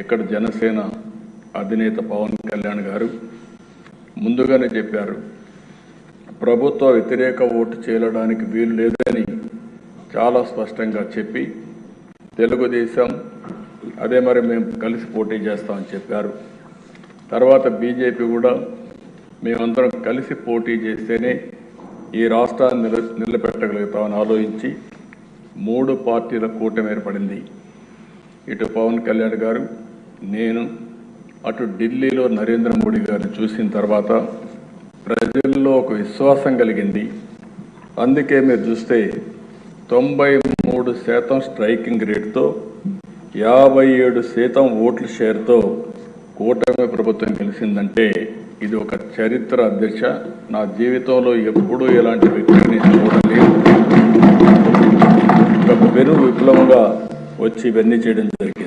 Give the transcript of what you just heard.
ఇక్కడ జనసేన అధినేత పవన్ కళ్యాణ్ గారు ముందుగానే చెప్పారు ప్రభుత్వ వ్యతిరేక ఓటు చేయడానికి వీలు లేదని చాలా స్పష్టంగా చెప్పి తెలుగుదేశం అదే మరి మేము కలిసి పోటీ చేస్తామని చెప్పారు. తర్వాత బీజేపీ కూడా మేమందరం కలిసి పోటీ చేస్తేనే ఈ రాష్ట్రాన్ని నిల నిలబెట్టగలుగుతామని ఆలోచించి మూడు పార్టీల కూటమి ఏర్పడింది. ఇటు పవన్ కళ్యాణ్ గారు నేను అటు ఢిల్లీలో నరేంద్ర మోడీ గారిని చూసిన తర్వాత ప్రజల్లో ఒక విశ్వాసం కలిగింది. అందుకే మీరు చూస్తే తొంభై మూడు శాతం స్ట్రైకింగ్ రేట్తో యాభై ఏడు శాతం ఓట్ల షేర్తో కూటమి ప్రభుత్వం గెలిచిందంటే ఇది ఒక చరిత్ర అధ్యక్ష. నా జీవితంలో ఎప్పుడూ ఇలాంటి వ్యక్తిని చూడలేదు. ఒక పెను విప్లవంగా వచ్చి ఇవన్నీ చేయడం జరిగింది.